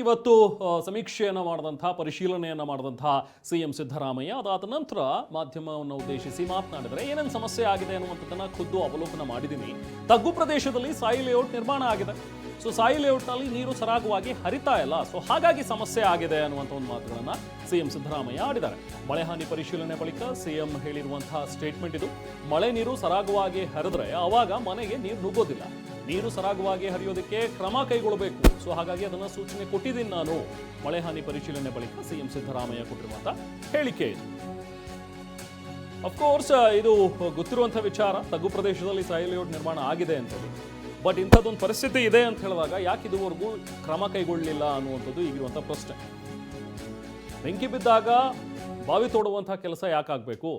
ಇವತ್ತು ಸಮೀಕ್ಷೆಯನ್ನು ಮಾಡಿದಂಥ, ಪರಿಶೀಲನೆಯನ್ನು ಮಾಡಿದಂಥ ಸಿ ಎಂ ಸಿದ್ದರಾಮಯ್ಯ, ಅದಾದ ನಂತರ ಮಾಧ್ಯಮವನ್ನು ಉದ್ದೇಶಿಸಿ ಮಾತನಾಡಿದರೆ ಏನೇನು ಸಮಸ್ಯೆ ಆಗಿದೆ ಅನ್ನುವಂಥದ್ದನ್ನು ಖುದ್ದು ಅವಲೋಕನ ಮಾಡಿದ್ದೀನಿ. ತಗ್ಗು ಪ್ರದೇಶದಲ್ಲಿ ಸಾಯಿ ಲೇಔಟ್ ನಿರ್ಮಾಣ ಆಗಿದೆ. ಸೊ, ಸಾಯಿ ಲೇಔಟ್ನಲ್ಲಿ ನೀರು ಸರಾಗವಾಗಿ ಹರಿತಾ ಇಲ್ಲ. ಸೊ, ಹಾಗಾಗಿ ಸಮಸ್ಯೆ ಆಗಿದೆ ಅನ್ನುವಂಥ ಒಂದು ಮಾತುಗಳನ್ನು ಸಿಎಂ ಸಿದ್ದರಾಮಯ್ಯ ಆಡಿದ್ದಾರೆ. ಮಳೆ ಹಾನಿ ಪರಿಶೀಲನೆ ಬಳಿಕ ಸಿಎಂ ಹೇಳಿರುವಂತಹ ಸ್ಟೇಟ್ಮೆಂಟ್ ಇದು. ಮಳೆ ನೀರು ಸರಾಗವಾಗಿ ಹರಿದ್ರೆ ಆವಾಗ ಮನೆಗೆ ನೀರು ನುಗ್ಗೋದಿಲ್ಲ. ನೀರು ಸರಾಗವಾಗಿ ಹರಿಯೋದಕ್ಕೆ ಕ್ರಮ ಕೈಗೊಳ್ಳಬೇಕು. ಸೊ ಹಾಗಾಗಿ ಅದನ್ನು ಸೂಚನೆ ಕೊಟ್ಟಿದ್ದೀನಿ ನಾನು. ಮಳೆ ಹಾನಿ ಪರಿಶೀಲನೆ ಬಳಿಕ ಸಿಎಂ ಸಿದ್ದರಾಮಯ್ಯ ಕೊಟ್ಟಿರುವಂತಹ ಹೇಳಿಕೆ ಇದು. ಅಫ್ಕೋರ್ಸ್ ಇದು ಗೊತ್ತಿರುವಂಥ ವಿಚಾರ. ತಗ್ಗು ಪ್ರದೇಶದಲ್ಲಿ ಸಾಯಿ ಲೇಔಟ್ ನಿರ್ಮಾಣ ಆಗಿದೆ ಅಂತೇಳಿ. ಬಟ್ ಇಂಥದ್ದೊಂದು ಪರಿಸ್ಥಿತಿ ಇದೆ ಅಂತ ಹೇಳಿದಾಗ ಯಾಕೆ ಇದುವರೆಗೂ ಕ್ರಮ ಕೈಗೊಳ್ಳಲಿಲ್ಲ ಅನ್ನುವಂಥದ್ದು ಈಗಿರುವಂಥ ಪ್ರಶ್ನೆ. ಬೆಂಕಿ ಬಿದ್ದಾಗ ಬಾವಿ ತೋಡುವಂಥ ಕೆಲಸ ಯಾಕಾಗಬೇಕು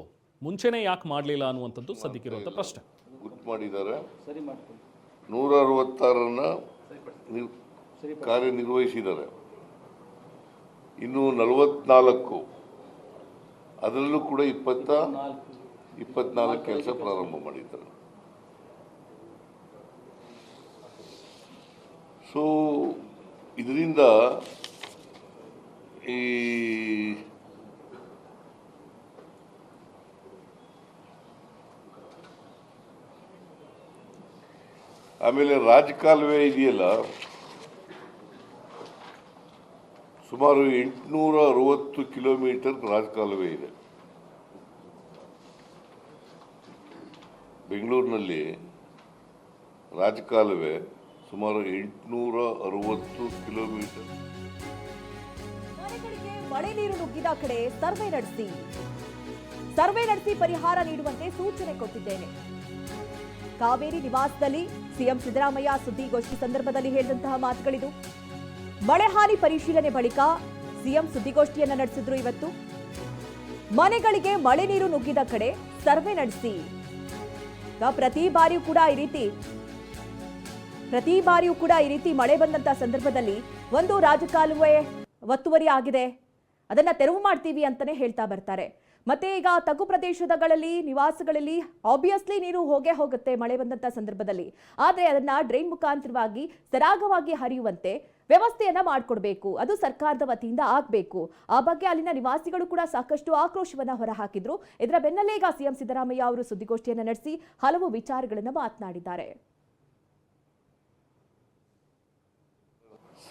ಮುಂಚೆನೇ ಯಾಕೆ ಮಾಡಲಿಲ್ಲ ಅನ್ನುವಂಥದ್ದು ಸದ್ಯಕ್ಕಿರುವಂಥ ಪ್ರಶ್ನೆ. ಗುರುತು ಮಾಡಿದ್ದಾರೆ. ನೂರ ಅರವತ್ತಾರನ್ನ ನಿರ್- ಕಾರ್ಯನಿರ್ವಹಿಸಿದ್ದಾರೆ. ಇನ್ನು ನಲವತ್ನಾಲ್ಕು. ಅದರಲ್ಲೂ ಕೂಡ ಇಪ್ಪತ್ತ ಇಪ್ಪತ್ನಾಲ್ಕು ಕೆಲಸ ಪ್ರಾರಂಭ ಮಾಡಿದ್ದಾರೆ. ಸೊ ಇದರಿಂದ ಈ ಆಮೇಲೆ ರಾಜಕಾಲುವೆ ಇದೆಯಲ್ಲ, ಸುಮಾರು ಎಂಟುನೂರ ಅರವತ್ತು ಕಿಲೋಮೀಟರ್ ರಾಜಕಾಲುವೆ ಇದೆ. ಬೆಂಗಳೂರಿನಲ್ಲಿ ರಾಜಕಾಲುವೆ ಸುಮಾರು ಎಂಟುನೂರ ಅರವತ್ತು ಕಿಲೋಮೀಟರ್ ಮಳೆ ನೀರು ನುಗ್ಗಿದ ಕಡೆ ಸರ್ವೆ ನಡೆಸಿ. ಸರ್ವೆ ನಡೆಸಿ ಪರಿಹಾರ ನೀಡುವಂತೆ ಸೂಚನೆ ಕೊಟ್ಟಿದ್ದೇನೆ. ಕಾವೇರಿ ನಿವಾಸದಲ್ಲಿ ಸಿಎಂ ಸಿದ್ದರಾಮಯ್ಯ ಸುದ್ದಿಗೋಷ್ಠಿ ಸಂದರ್ಭದಲ್ಲಿ ಹೇಳಿದಂತಹ ಮಾತುಗಳಿದು, ಮಳೆ ಹಾನಿ ಪರಿಶೀಲನೆ ಬಳಿಕ ಸಿಎಂ ಸುದ್ದಿಗೋಷ್ಠಿಯನ್ನ ನಡೆಸಿದ್ರು ಇವತ್ತು. ಮನೆಗಳಿಗೆ ಮಳೆ ನೀರು ನುಗ್ಗಿದ ಕಡೆ ಸರ್ವೆ ನಡೆಸಿ. ಪ್ರತಿ ಬಾರಿಯೂ ಕೂಡ ಈ ರೀತಿ, ಪ್ರತಿ ಬಾರಿಯೂ ಕೂಡ ಈ ರೀತಿ ಮಳೆ ಬಂದಂತ ಸಂದರ್ಭದಲ್ಲಿ ಒಂದು ರಾಜಕಾಲುವೆ ಒತ್ತುವರಿ ಆಗಿದೆ. ಅದನ್ನ ತೆರವು ಮಾಡ್ತೀವಿ ಅಂತಾನೆ ಹೇಳ್ತಾ ಬರ್ತಾರೆ. ಮತ್ತೆ ಈಗ ತಗ್ಗು ಪ್ರದೇಶಗಳಲ್ಲಿ, ನಿವಾಸಗಳಲ್ಲಿ ಆಬ್ವಿಯಸ್ಲಿ ನೀರು ಹೋಗೇ ಹೋಗುತ್ತೆ ಮಳೆ ಬಂದಂತ ಸಂದರ್ಭದಲ್ಲಿ. ಆದರೆ ಅದನ್ನ ಡ್ರೈನ್ ಮುಖಾಂತರವಾಗಿ ಸರಾಗವಾಗಿ ಹರಿಯುವಂತೆ ವ್ಯವಸ್ಥೆಯನ್ನ ಮಾಡಿಕೊಡ್ಬೇಕು. ಅದು ಸರ್ಕಾರದ ವತಿಯಿಂದ ಆಗ್ಬೇಕು. ಆ ಬಗ್ಗೆ ಅಲ್ಲಿನ ನಿವಾಸಿಗಳು ಕೂಡ ಸಾಕಷ್ಟು ಆಕ್ರೋಶವನ್ನ ಹೊರಹಾಕಿದ್ರು. ಇದರ ಬೆನ್ನಲ್ಲೇ ಈಗ ಸಿಎಂ ಸಿದ್ದರಾಮಯ್ಯ ಅವರು ಸುದ್ದಿಗೋಷ್ಠಿಯನ್ನ ನಡೆಸಿ ಹಲವು ವಿಚಾರಗಳನ್ನ ಮಾತನಾಡಿದ್ದಾರೆ.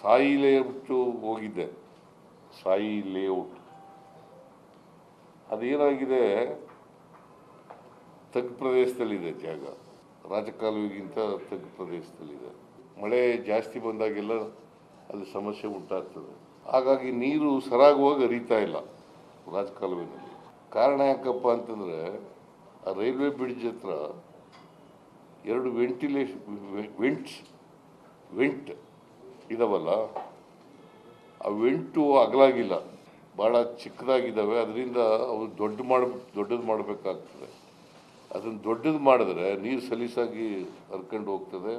ಸಾಯಿ ಲೇಔಟ್ ಹೋಗಿದ್ದೆ ಸಾಯಿ ಲೇಔಟ್ ಅದೇನಾಗಿದೆ? ತಗ್ಗು ಪ್ರದೇಶದಲ್ಲಿದೆ ಜಾಗ. ರಾಜಕಾಲುವಿಗಿಂತ ತಗ್ಗು ಪ್ರದೇಶದಲ್ಲಿದೆ. ಮಳೆ ಜಾಸ್ತಿ ಬಂದಾಗೆಲ್ಲ ಅಲ್ಲಿ ಸಮಸ್ಯೆ ಉಂಟಾಗ್ತದೆ. ಹಾಗಾಗಿ ನೀರು ಸರಾಗವಾಗಿ ಹರಿತಾ ಇಲ್ಲ ರಾಜಕಾಲುವೆನಲ್ಲಿ. ಕಾರಣ ಯಾಕಪ್ಪ ಅಂತಂದರೆ, ಆ ರೈಲ್ವೆ ಬ್ರಿಡ್ಜ್ ಹತ್ರ ಎರಡು ವೆಂಟಿಲೇಷನ್ ವೆಂಟ್ಸ್, ವೆಂಟ್ ಇದಾವಲ್ಲ, ಆ ವೆಂಟು ಅಗಲಾಗಿಲ್ಲ. ಭಾಳ ಚಿಕ್ಕದಾಗಿದ್ದಾವೆ ಅದರಿಂದ ಅವು ದೊಡ್ಡ ಮಾಡ ದೊಡ್ಡದು ಮಾಡಬೇಕಾಗ್ತದೆ. ಅದನ್ನು ದೊಡ್ಡದು ಮಾಡಿದ್ರೆ ನೀರು ಸಲೀಸಾಗಿ ಹರ್ಕೊಂಡು ಹೋಗ್ತದೆ.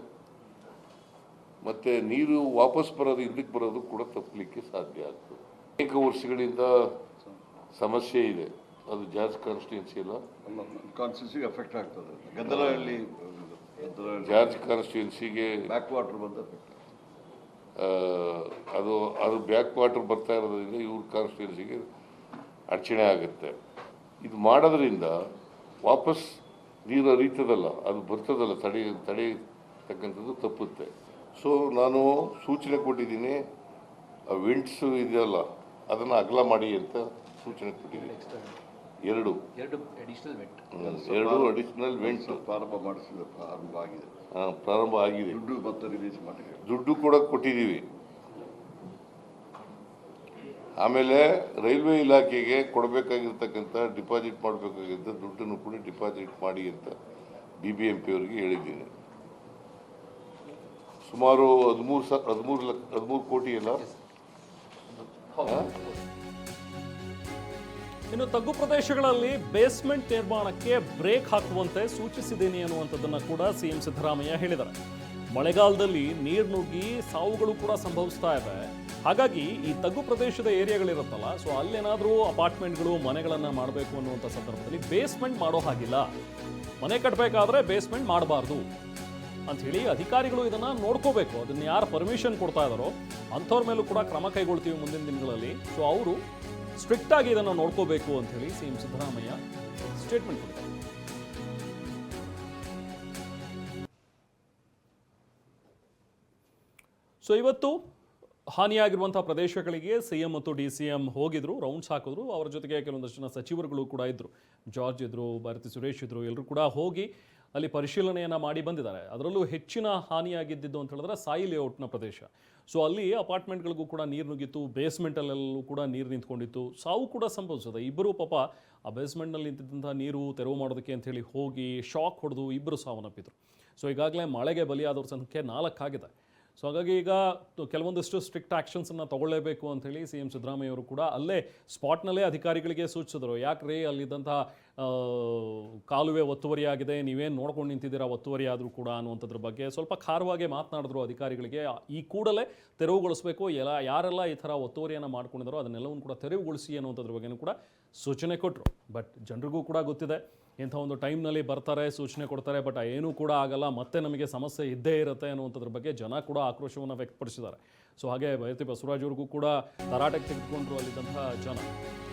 ಮತ್ತು ನೀರು ವಾಪಸ್ ಬರೋದು ಹಿಂದಕ್ಕೆ ಬರೋದು ಕೂಡ ತಪ್ಪಲಿಕ್ಕೆ ಸಾಧ್ಯ ಆಗ್ತದೆ. ಅನೇಕ ವರ್ಷಗಳಿಂದ ಸಮಸ್ಯೆ ಇದೆ. ಅದು ಜಾರ್ಜ್ ಕಾನ್ಸ್ಟಿಟ್ಯೂನ್ಸಿ ಅಲ್ಲ? ಕಾನ್ಸ್ಟಿಟ್ಯೂನ್ಸಿಗೆ ಎಫೆಕ್ಟ್ ಆಗ್ತದೆ. ಗದ್ದಲಹಳ್ಳಿ ಜಾರ್ಜ್ ಕಾನ್ಸ್ಟಿಟ್ಯೂನ್ಸಿಗೆ ಬ್ಯಾಕ್ ವಾಟರ್ ಬಂದ ಅದು ಅದು ಬ್ಯಾಕ್ ವಾಟರ್ ಬರ್ತಾ ಇರೋದ್ರಿಂದ ಇವ್ರ ಕಾನ್ಸ್ಟಿಟ್ಯೂನ್ಸಿಗೆ ಅಡಚಣೆ ಆಗುತ್ತೆ. ಇದು ಮಾಡೋದ್ರಿಂದ ವಾಪಸ್ ನೀರು ಅರಿತದಲ್ಲ ಅದು ಬರ್ತದಲ್ಲ, ತಡೆ, ತಡೆಯತಕ್ಕಂಥದ್ದು ತಪ್ಪುತ್ತೆ. ಸೊ ನಾನು ಸೂಚನೆ ಕೊಟ್ಟಿದ್ದೀನಿ ವಿಂಡ್ಸ್ ಇದೆಯಲ್ಲ, ಅದನ್ನು ಅಗಲ ಮಾಡಿ ಅಂತ ಸೂಚನೆ ಕೊಟ್ಟಿದ್ದೀನಿ. ಎರಡು. ಎರಡು ಅಡಿಷನಲ್ ವೆಂಟ್ ಎರಡು ಅಡಿಷನಲ್ ವೆಂಟ್ಸ್ ಪ್ರಾರಂಭ ಮಾಡಿಸಿದ ಪ್ರಾರಂಭ ಆಗಿದೆ. ಪ್ರಾರಂಭ ಆಗಿದೆ. ದುಡ್ಡು ಮತ್ತೆ ರಿಲೀಸ್ ಮಾಡಿ ದುಡ್ಡು ಕೂಡ ಕೊಟ್ಟಿದ್ದೀವಿ. ಆಮೇಲೆ ರೈಲ್ವೆ ಇಲಾಖೆಗೆ ಕೊಡಬೇಕಾಗಿರ್ತಕ್ಕಂಥ ಡಿಪಾಸಿಟ್ ಮಾಡಬೇಕಾಗಿದ್ದ ದುಡ್ಡನ್ನು ಕೂಡ ಡಿಪಾಸಿಟ್ ಮಾಡಿ ಅಂತ ಬಿ ಬಿ ಎಂ ಪಿ ಅವರಿಗೆ ಹೇಳಿದ್ದೀನಿ. ಸುಮಾರು ಹದಿಮೂರು ಸ ಹದಿಮೂರು ಲಕ್ಷ ಹದಿಮೂರು ಕೋಟಿ ಅಲ್ಲ? ಇನ್ನು ತಗ್ಗು ಪ್ರದೇಶಗಳಲ್ಲಿ ಬೇಸ್ಮೆಂಟ್ ನಿರ್ಮಾಣಕ್ಕೆ ಬ್ರೇಕ್ ಹಾಕುವಂತೆ ಸೂಚಿಸಿದ್ದೀನಿ ಅನ್ನುವಂಥದ್ದನ್ನು ಕೂಡ ಸಿಎಂ ಸಿದ್ದರಾಮಯ್ಯ ಹೇಳಿದ್ದಾರೆ. ಮಳೆಗಾಲದಲ್ಲಿ ನೀರು ನುಗ್ಗಿ ಸಾವುಗಳು ಕೂಡ ಸಂಭವಿಸ್ತಾ ಇದೆ. ಹಾಗಾಗಿ ಈ ತಗ್ಗು ಪ್ರದೇಶದ ಏರಿಯಾಗಳಿರುತ್ತಲ್ಲ, ಸೊ ಅಲ್ಲೇನಾದರೂ ಅಪಾರ್ಟ್ಮೆಂಟ್ಗಳು ಮನೆಗಳನ್ನು ಮಾಡಬೇಕು ಅನ್ನುವಂಥ ಸಂದರ್ಭದಲ್ಲಿ ಬೇಸ್ಮೆಂಟ್ ಮಾಡೋ ಹಾಗಿಲ್ಲ. ಮನೆ ಕಟ್ಟಬೇಕಾದ್ರೆ ಬೇಸ್ಮೆಂಟ್ ಮಾಡಬಾರ್ದು ಅಂಥೇಳಿ ಅಧಿಕಾರಿಗಳು ಇದನ್ನು ನೋಡ್ಕೋಬೇಕು. ಅದನ್ನು ಯಾರು ಪರ್ಮಿಷನ್ ಕೊಡ್ತಾ ಇದ್ದಾರೋ ಅಂಥವ್ರ ಮೇಲೂ ಕೂಡ ಕ್ರಮ ಕೈಗೊಳ್ತೀವಿ ಮುಂದಿನ ದಿನಗಳಲ್ಲಿ. ಸೊ ಅವರು ಸ್ಟ್ರಿಕ್ಟ್ ಆಗಿ ಇದನ್ನು ನೋಡ್ಕೋಬೇಕು ಅಂತ ಹೇಳಿ ಸಿ ಎಂ ಸಿದ್ದರಾಮಯ್ಯ ಸ್ಟೇಟ್ಮೆಂಟ್ ಕೊಟ್ಟಿದ್ದಾರೆ. ಸೊ ಇವತ್ತು ಹಾನಿಯಾಗಿರುವಂಥ ಪ್ರದೇಶಗಳಿಗೆ ಸಿ ಎಂ ಮತ್ತು ಡಿ ಸಿ ಎಂ ಹೋಗಿದ್ರು ರೌಂಡ್ಸ್ ಹಾಕಿದ್ರು. ಅವರ ಜೊತೆಗೆ ಕೆಲವೊಂದಷ್ಟು ಜನ ಸಚಿವರುಗಳು ಕೂಡ ಇದ್ದರು ಜಾರ್ಜ್ ಇದ್ದರು ಭಾರತಿ ಸುರೇಶ್ ಇದ್ದರು ಎಲ್ಲರೂ ಕೂಡ ಹೋಗಿ ಅಲ್ಲಿ ಪರಿಶೀಲನೆಯನ್ನು ಮಾಡಿ ಬಂದಿದ್ದಾರೆ. ಅದರಲ್ಲೂ ಹೆಚ್ಚಿನ ಹಾನಿಯಾಗಿದ್ದಿದ್ದು ಅಂತ ಹೇಳಿದ್ರೆ ಸಾಯಿ ಲೇಔಟ್ನ ಪ್ರದೇಶ. ಸೊ ಅಲ್ಲಿ ಅಪಾರ್ಟ್ಮೆಂಟ್ಗಳಿಗೂ ಕೂಡ ನೀರು ನುಗ್ಗಿತ್ತು ಬೇಸ್ಮೆಂಟಲ್ಲೆಲ್ಲೂ ಕೂಡ ನೀರು ನಿಂತ್ಕೊಂಡಿತ್ತು. ಸಾವು ಕೂಡ ಸಂಭವಿಸಿದೆ. ಇಬ್ಬರು ಪಾಪ ಆ ಬೇಸ್ಮೆಂಟ್ನಲ್ಲಿ ನಿಂತಿದ್ದಂಥ ನೀರು ತೆರವು ಮಾಡೋದಕ್ಕೆ ಅಂತೇಳಿ ಹೋಗಿ ಶಾಕ್ ಹೊಡೆದು ಇಬ್ಬರು ಸಾವನ್ನಪ್ಪಿದ್ರು. ಸೊ ಈಗಾಗಲೇ ಮಳೆಗೆ ಬಲಿಯಾದವ್ರ ಸಂಖ್ಯೆ ನಾಲ್ಕಾಗಿದೆ. ಸೊ ಹಾಗಾಗಿ ಈಗ ಕೆಲವೊಂದಿಷ್ಟು ಸ್ಟ್ರಿಕ್ಟ್ ಆ್ಯಕ್ಷನ್ಸನ್ನು ತಗೊಳ್ಳೇಬೇಕು ಅಂತೇಳಿ ಸಿ ಎಂ ಸಿದ್ದರಾಮಯ್ಯ ಅವರು ಕೂಡ ಅಲ್ಲೇ ಸ್ಪಾಟ್ನಲ್ಲೇ ಅಧಿಕಾರಿಗಳಿಗೆ ಸೂಚಿಸಿದರು. ಯಾಕ್ರಿ ಅಲ್ಲಿದ್ದಂಥ ಆ, ಕಾಲುವೆ ಒತ್ತುವರಿಯಾಗಿದೆ ನೀವೇನು ನೋಡ್ಕೊಂಡು ನಿಂತಿದ್ದೀರಾ ಒತ್ತುವರಿ ಆದರೂ ಕೂಡ ಅನ್ನುವಂಥದ್ರ ಬಗ್ಗೆ ಸ್ವಲ್ಪ ಖಾರವಾಗಿ ಮಾತನಾಡಿದ್ರು ಅಧಿಕಾರಿಗಳಿಗೆ. ಈ ಕೂಡಲೇ ತೆರವುಗೊಳಿಸಬೇಕು. ಎಲ್ಲ ಯಾರೆಲ್ಲ ಈ ಥರ ಒತ್ತುವರಿಯನ್ನು ಮಾಡ್ಕೊಂಡಿದ್ದಾರೋ ಅದನ್ನೆಲ್ಲವನ್ನು ಕೂಡ ತೆರವುಗೊಳಿಸಿ ಅನ್ನುವಂಥದ್ರ ಬಗ್ಗೆನೂ ಕೂಡ ಸೂಚನೆ ಕೊಟ್ಟರು ಬಟ್ ಜನರಿಗೂ ಕೂಡ ಗೊತ್ತಿದೆ, ಇಂಥ ಒಂದು ಟೈಮ್ನಲ್ಲಿ ಬರ್ತಾರೆ, ಸೂಚನೆ ಕೊಡ್ತಾರೆ ಬಟ್ ಏನೂ ಕೂಡ ಆಗಲ್ಲ, ಮತ್ತೆ ನಮಗೆ ಸಮಸ್ಯೆ ಇದ್ದೇ ಇರುತ್ತೆ ಅನ್ನುವಂಥದ್ರ ಬಗ್ಗೆ ಜನ ಕೂಡ ಆಕ್ರೋಶವನ್ನು ವ್ಯಕ್ತಪಡಿಸಿದ್ದಾರೆ. ಸೊ ಹಾಗೆ ಬಯತಿ ಬಸವರಾಜ್ ಅವ್ರಿಗೂ ಕೂಡ ತರಾಟೆಗೆ ತೆಗೆದುಕೊಂಡ್ರು ಅಲ್ಲಿದ್ದಂತಹ ಜನ.